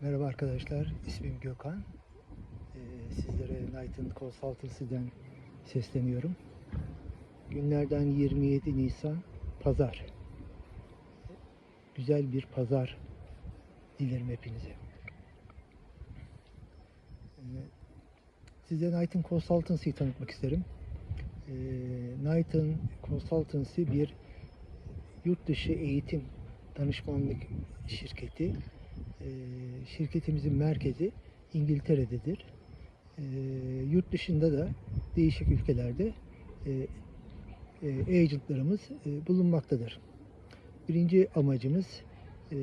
Merhaba arkadaşlar, ismim Gökhan. Ee, sizlere Knight'ın Consultancy'den sesleniyorum. Günlerden 27 Nisan Pazar. Güzel bir pazar dilerim hepinize. Ee, size Knight'ın Consultancy'yi tanıtmak isterim. Ee, Knight'ın Consultancy bir yurt dışı eğitim danışmanlık şirketi. Ee, şirketimizin merkezi İngiltere'dedir. Ee, yurt dışında da değişik ülkelerde e, e, agentlarımız e, bulunmaktadır. Birinci amacımız e,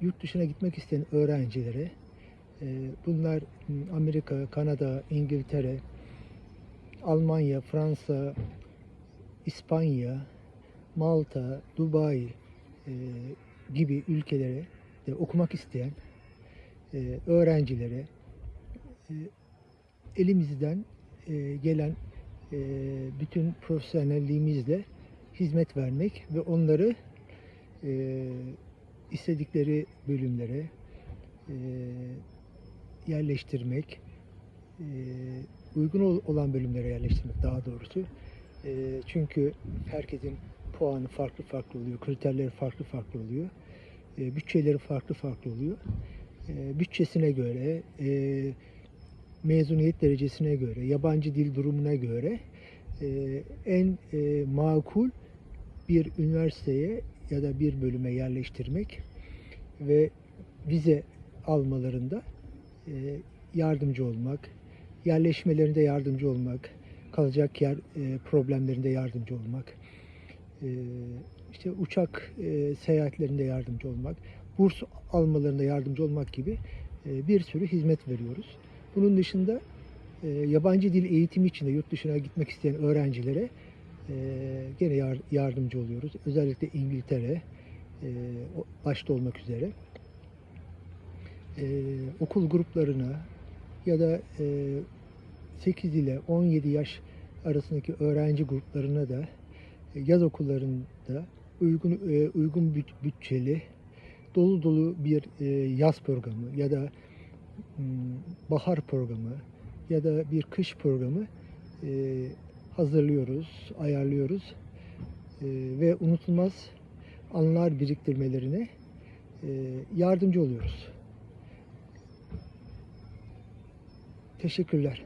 yurt dışına gitmek isteyen öğrencilere e, bunlar Amerika, Kanada, İngiltere, Almanya, Fransa, İspanya, Malta, Dubai e, gibi ülkelere de okumak isteyen e, öğrencilere e, elimizden e, gelen e, bütün profesyonelliğimizle hizmet vermek ve onları e, istedikleri bölümlere e, yerleştirmek, e, uygun ol- olan bölümlere yerleştirmek daha doğrusu. E, çünkü herkesin puanı farklı farklı oluyor, kriterleri farklı farklı oluyor e, bütçeleri farklı farklı oluyor. E, bütçesine göre, e, mezuniyet derecesine göre, yabancı dil durumuna göre e, en e, makul bir üniversiteye ya da bir bölüme yerleştirmek ve vize almalarında e, yardımcı olmak, yerleşmelerinde yardımcı olmak, kalacak yer e, problemlerinde yardımcı olmak, e, işte uçak e, seyahatlerinde yardımcı olmak, burs almalarında yardımcı olmak gibi e, bir sürü hizmet veriyoruz. Bunun dışında e, yabancı dil eğitimi için de yurt dışına gitmek isteyen öğrencilere e, gene yar- yardımcı oluyoruz. Özellikle İngiltere e, başta olmak üzere e, okul gruplarına ya da e, 8 ile 17 yaş arasındaki öğrenci gruplarına da e, yaz okullarında uygun e, uygun büt- bütçeli dolu dolu bir e, yaz programı ya da m, bahar programı ya da bir kış programı e, hazırlıyoruz, ayarlıyoruz ve unutulmaz anılar biriktirmelerine yardımcı oluyoruz. Teşekkürler.